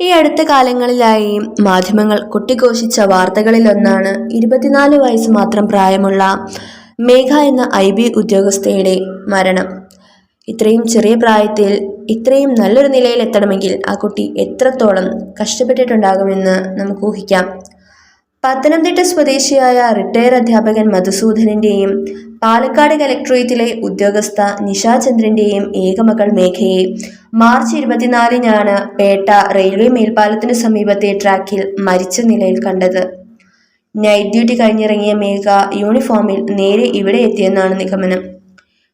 ഈ അടുത്ത കാലങ്ങളിലായി മാധ്യമങ്ങൾ കൊട്ടിഘോഷിച്ച വാർത്തകളിലൊന്നാണ് ഇരുപത്തിനാല് വയസ്സ് മാത്രം പ്രായമുള്ള മേഘ എന്ന ഐ ബി ഉദ്യോഗസ്ഥയുടെ മരണം. ഇത്രയും ചെറിയ പ്രായത്തിൽ ഇത്രയും നല്ലൊരു നിലയിൽ എത്തണമെങ്കിൽ ആ കുട്ടി എത്രത്തോളം കഷ്ടപ്പെട്ടിട്ടുണ്ടാകുമെന്ന് നമുക്ക് ഊഹിക്കാം. പത്തനംതിട്ട സ്വദേശിയായ റിട്ടയർ അധ്യാപകൻ മധുസൂദനന്റെയും പാലക്കാട് കലക്ട്രേറ്റിലെ ഉദ്യോഗസ്ഥ നിഷാചന്ദ്രന്റെയും ഏകമകൾ മേഘയെ മാർച്ച് ഇരുപത്തിനാലിനാണ് പേട്ട റെയിൽവേ മേൽപ്പാലത്തിനു സമീപത്തെ ട്രാക്കിൽ മരിച്ച നിലയിൽ കണ്ടത്. നൈറ്റ് ഡ്യൂട്ടി കഴിഞ്ഞിറങ്ങിയ മേഘ യൂണിഫോമിൽ നേരെ ഇവിടെ എത്തിയെന്നാണ് നിഗമനം.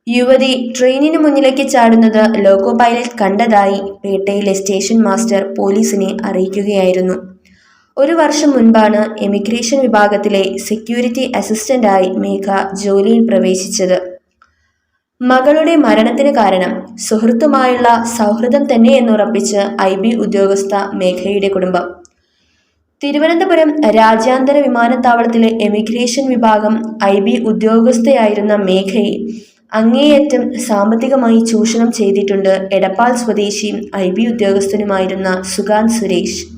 യുവതി ട്രെയിനിന് മുന്നിലേക്ക് ചാടുന്നത് ലോക്കോ പൈലറ്റ് കണ്ടതായി പേട്ടയിലെ സ്റ്റേഷൻ മാസ്റ്റർ പോലീസിനെ അറിയിക്കുകയായിരുന്നു. ഒരു വർഷം മുൻപാണ് എമിഗ്രേഷൻ വിഭാഗത്തിലെ സെക്യൂരിറ്റി അസിസ്റ്റന്റായി മേഘ ജോലിയിൽ പ്രവേശിച്ചത്. മകളുടെ മരണത്തിന് കാരണം സുഹൃത്തുമായുള്ള സൗഹൃദം തന്നെ തന്നെയെന്നുറപ്പിച്ച് ഐ ബി ഉദ്യോഗസ്ഥ മേഘയുടെ കുടുംബം. തിരുവനന്തപുരം രാജ്യാന്തര വിമാനത്താവളത്തിലെ എമിഗ്രേഷൻ വിഭാഗം ഐ ബി ഉദ്യോഗസ്ഥയായിരുന്ന മേഘയെ അങ്ങേയറ്റം സാമ്പത്തികമായി ചൂഷണം ചെയ്തിട്ടുണ്ട് എടപ്പാൾ സ്വദേശിയും ഐ ബി ഉദ്യോഗസ്ഥനുമായിരുന്ന സുഗാന്ത് സുരേഷ്.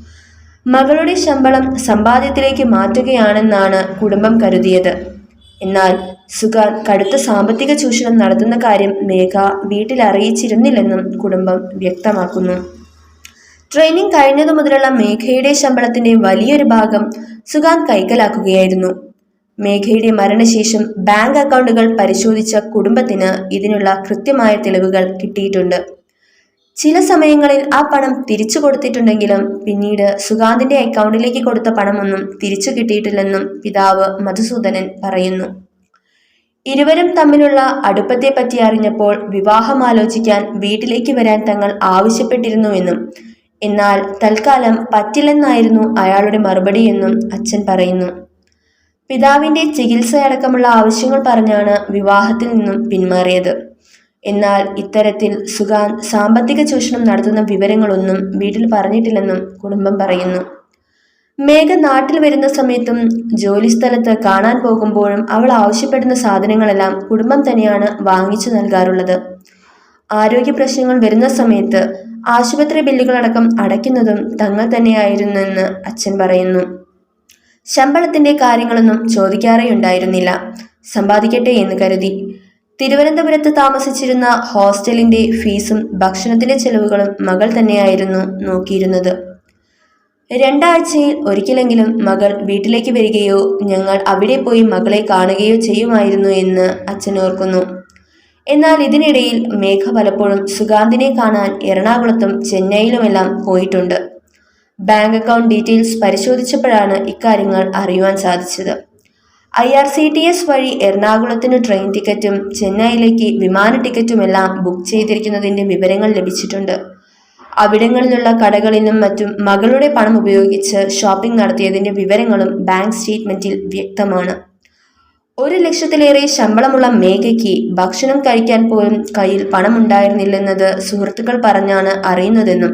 മകളുടെ ശമ്പളം സമ്പാദ്യത്തിലേക്ക് മാറ്റുകയാണെന്നാണ് കുടുംബം കരുതിയത്. എന്നാൽ സുഗാൻ കടുത്ത സാമ്പത്തിക ചൂഷണം നടത്തുന്ന കാര്യം മേഘ വീട്ടിൽ അറിയിച്ചിരുന്നില്ലെന്നും കുടുംബം വ്യക്തമാക്കുന്നു. ട്രെയിനിങ് കഴിഞ്ഞതു മുതലുള്ള മേഘയുടെ ശമ്പളത്തിന്റെ വലിയൊരു ഭാഗം സുഗാൻ കൈക്കലാക്കുകയായിരുന്നു. മേഘയുടെ മരണശേഷം ബാങ്ക് അക്കൗണ്ടുകൾ പരിശോധിച്ച കുടുംബത്തിന് ഇതിനുള്ള കൃത്യമായ തെളിവുകൾ കിട്ടിയിട്ടുണ്ട്. ചില സമയങ്ങളിൽ ആ പണം തിരിച്ചു കൊടുത്തിട്ടുണ്ടെങ്കിലും പിന്നീട് സുഗാന്തിന്റെ അക്കൗണ്ടിലേക്ക് കൊടുത്ത പണമൊന്നും തിരിച്ചു കിട്ടിയിട്ടില്ലെന്നും പിതാവ് മധുസൂദനൻ പറയുന്നു. ഇരുവരും തമ്മിലുള്ള അടുപ്പത്തെ പറ്റി അറിഞ്ഞപ്പോൾ വിവാഹം ആലോചിക്കാൻ വീട്ടിലേക്ക് വരാൻ തങ്ങൾ ആവശ്യപ്പെട്ടിരുന്നുവെന്നും എന്നാൽ തൽക്കാലം പറ്റില്ലെന്നായിരുന്നു അയാളുടെ മറുപടി എന്നും അച്ഛൻ പറയുന്നു. പിതാവിന്റെ ചികിത്സയടക്കമുള്ള ആവശ്യങ്ങൾ പറഞ്ഞാണ് വിവാഹത്തിൽ നിന്നും പിന്മാറിയത്. എന്നാൽ ഇത്തരത്തിൽ സുഗാൻ സാമ്പത്തിക ചൂഷണം നടത്തുന്ന വിവരങ്ങളൊന്നും വീട്ടിൽ പറഞ്ഞിട്ടില്ലെന്നും കുടുംബം പറയുന്നു. മേഘ നാട്ടിൽ വരുന്ന സമയത്തും ജോലിസ്ഥലത്ത് കാണാൻ പോകുമ്പോഴും അവൾ ആവശ്യപ്പെടുന്ന സാധനങ്ങളെല്ലാം കുടുംബം തന്നെയാണ് വാങ്ങിച്ചു നൽകാറുള്ളത്. ആരോഗ്യ പ്രശ്നങ്ങൾ വരുന്ന സമയത്ത് ആശുപത്രി ബില്ലുകളടക്കം അടയ്ക്കുന്നതും തങ്ങൾ തന്നെയായിരുന്നെന്ന് അച്ഛൻ പറയുന്നു. ശമ്പളത്തിന്റെ കാര്യങ്ങളൊന്നും ചോദിക്കാറേ ഉണ്ടായിരുന്നില്ല സമ്പാദിക്കട്ടെ എന്ന് കരുതി. തിരുവനന്തപുരത്ത് താമസിച്ചിരുന്ന ഹോസ്റ്റലിന്റെ ഫീസും ഭക്ഷണത്തിന്റെ ചെലവുകളും മകൾ തന്നെയായിരുന്നു നോക്കിയിരുന്നത്. രണ്ടാഴ്ചയിൽ ഒരിക്കലെങ്കിലും മകൾ വീട്ടിലേക്ക് വരികയോ ഞങ്ങൾ അവിടെ പോയി മകളെ കാണുകയോ ചെയ്യുമായിരുന്നു എന്ന് അച്ഛൻ ഓർക്കുന്നു. എന്നാൽ ഇതിനിടയിൽ മേഘ പലപ്പോഴും സുഗാന്തിനെ കാണാൻ എറണാകുളത്തും ചെന്നൈയിലുമെല്ലാം പോയിട്ടുണ്ട്. ബാങ്ക് അക്കൗണ്ട് ഡീറ്റെയിൽസ് പരിശോധിച്ചപ്പോഴാണ് ഇക്കാര്യങ്ങൾ അറിയുവാൻ സാധിച്ചത്. I R C T S വഴി എറണാകുളത്തിന് ട്രെയിൻ ടിക്കറ്റും ചെന്നൈയിലേക്ക് വിമാന ടിക്കറ്റുമെല്ലാം ബുക്ക് ചെയ്തിരിക്കുന്നതിന്റെ വിവരങ്ങൾ ലഭിച്ചിട്ടുണ്ട്. അവിടങ്ങളിലുള്ള കടകളിലും മറ്റും മകളുടെ പണം ഉപയോഗിച്ച് ഷോപ്പിംഗ് നടത്തിയതിന്റെ വിവരങ്ങളും ബാങ്ക് സ്റ്റേറ്റ്മെന്റിൽ വ്യക്തമാണ്. ഒരു ലക്ഷത്തിലേറെ ശമ്പളമുള്ള മേഘയ്ക്ക് ഭക്ഷണം കഴിക്കാൻ പോലും കയ്യിൽ പണമുണ്ടായിരുന്നില്ലെന്നത് സുഹൃത്തുക്കൾ പറഞ്ഞാണ് അറിയുന്നതെന്നും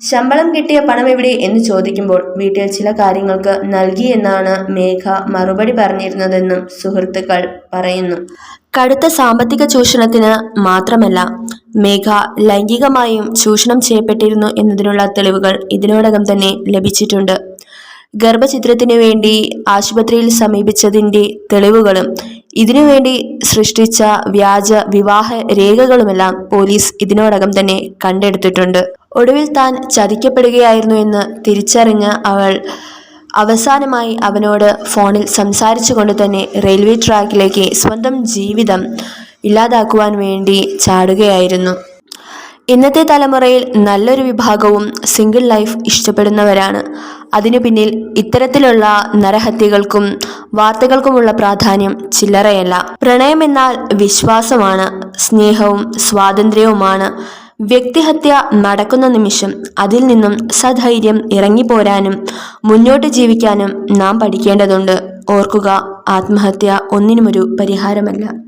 ശമ്പളം കിട്ടിയ പണം എവിടെ എന്ന് ചോദിക്കുമ്പോൾ വീട്ടിൽ ചില കാര്യങ്ങൾക്ക് നൽകി എന്നാണ് മേഘ മറുപടി പറഞ്ഞിരുന്നതെന്നും സുഹൃത്തുക്കൾ പറയുന്നു. കടുത്ത സാമ്പത്തിക ചൂഷണത്തിന് മാത്രമല്ല മേഘ ലൈംഗികമായും ചൂഷണം ചെയ്യപ്പെട്ടിരുന്നു എന്നതിനുള്ള തെളിവുകൾ ഇതിനോടകം തന്നെ ലഭിച്ചിട്ടുണ്ട്. ഗർഭചിത്രത്തിനു വേണ്ടി ആശുപത്രിയിൽ സമീപിച്ചതിന്റെ തെളിവുകളും ഇതിനുവേണ്ടി സൃഷ്ടിച്ച വ്യാജ വിവാഹ രേഖകളുമെല്ലാം പോലീസ് ഇതിനോടകം തന്നെ കണ്ടെടുത്തിട്ടുണ്ട്. ഒടുവിൽ താൻ ചതിക്കപ്പെടുകയായിരുന്നു എന്ന് തിരിച്ചറിഞ്ഞ അവൾ അവസാനമായി അവനോട് ഫോണിൽ സംസാരിച്ചുകൊണ്ട് തന്നെ റെയിൽവേ ട്രാക്കിലേക്ക് സ്വന്തം ജീവിതം ഇല്ലാതാക്കുവാൻ വേണ്ടി ചാടുകയായിരുന്നു. ഇന്നത്തെ തലമുറയിൽ നല്ലൊരു വിഭാഗവും സിംഗിൾ ലൈഫ് ഇഷ്ടപ്പെടുന്നവരാണ്. അതിനു പിന്നിൽ ഇത്തരത്തിലുള്ള നരഹത്യകൾക്കും വാർത്തകൾക്കുമുള്ള പ്രാധാന്യം ചില്ലറയല്ല. പ്രണയമെന്നാൽ വിശ്വാസമാണ് സ്നേഹവും സ്വാതന്ത്ര്യവുമാണ്. വ്യക്തിഹത്യ നടക്കുന്ന നിമിഷം അതിൽ നിന്നും സധൈര്യം ഇറങ്ങിപ്പോരാനും മുന്നോട്ട് ജീവിക്കാനും നാം പഠിക്കേണ്ടതുണ്ട്. ഓർക്കുക ആത്മഹത്യ ഒന്നിനുമൊരു പരിഹാരമല്ല.